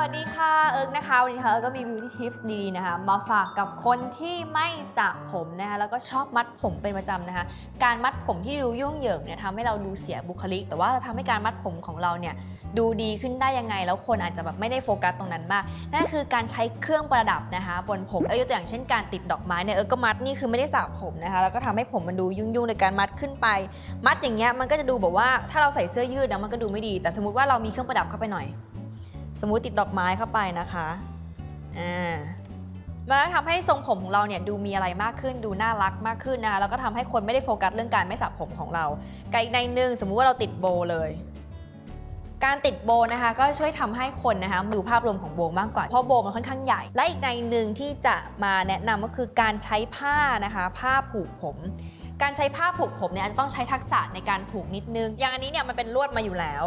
วัสดีค่ะเอิร์กนะคะวันนี้นะคะเอิร์กก็มี beauty tips ดีนะคะ มาฝากกับคนที่ไม่สระผมนะคะแล้วก็ชอบมัดผมเป็นประจำนะคะ การมัดผมที่ดูยุ่งเหยิงเนี่ยทำให้เราดูเสียบุคลิก แต่ว่าเราทำให้การมัดผมของเราเนี่ยดูดีขึ้นได้ยังไง แล้วคนอาจจะแบบไม่ได้โฟกัสตรงนั้นมากนั่นคือการใช้เครื่องประดับนะคะ บนผมเอิร์กยกตัวอย่างเช่นการติดดอกไม้เนี่ยเอิร์กก็มัดนี่คือไม่ได้สระผมนะคะแล้วก็ทำให้ผมมันดูยุ่งๆในการมัดขึ้นไป มัดอย่างเงี้ยมันก็จะดูแบบว่าถ้าเราใส่เสื้อยืดนะมันก็ดูไม่ดี แต่สมมติว่าเรามีเครื่องประดับเข้าไปหน่อย สมมุติติดดอกไม้เข้าไปนะคะอ่ามันก็ทำให้ทรงผมของเราเนี่ยดูมีอะไรมากขึ้นดูน่ารักมากขึ้นนะคะแล้วก็ทำให้คนไม่ได้โฟกัสเรื่องการไม่สระผมของเราไกลในหนึ่งสมมุติว่าเราติดโบเลย การติดโบนะคะก็ช่วยทำให้คนนะคะดูภาพรวมของโบมากกว่าเพราะโบมันค่อนข้างใหญ่ และอีกในหนึ่งที่จะมาแนะนำก็คือการใช้ผ้านะคะผ้าผูกผมการใช้ผ้าผูกผมเนี่ยอาจจะต้องใช้ทักษะในการผูกนิดนึง อย่างอันนี้เนี่ยมันเป็นลวดมาอยู่แล้ว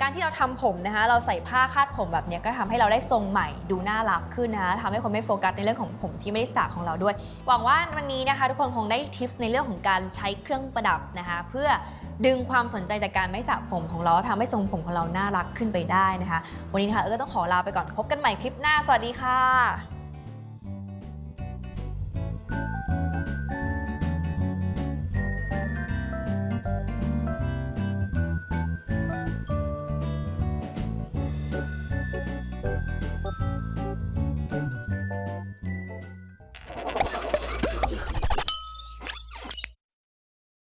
การที่เราทำผมนะคะ เราใส่ผ้าคาดผมแบบนี้ก็ทำให้เราได้ทรงใหม่ดูน่ารักขึ้นนะคะทำให้คนไม่โฟกัสในเรื่องของผมที่ไม่ได้สระของเราด้วย หวังว่าวันนี้นะคะ ทุกคนคงได้ทิปในเรื่องของการใช้เครื่องประดับนะคะ เพื่อดึงความสนใจจากการไม่สระผมของเราทำให้ทรงผมของเราน่ารักขึ้นไปได้นะคะ วันนี้นะคะเออก็ต้องขอลาไปก่อนพบกันใหม่คลิปหน้าสวัสดีค่ะ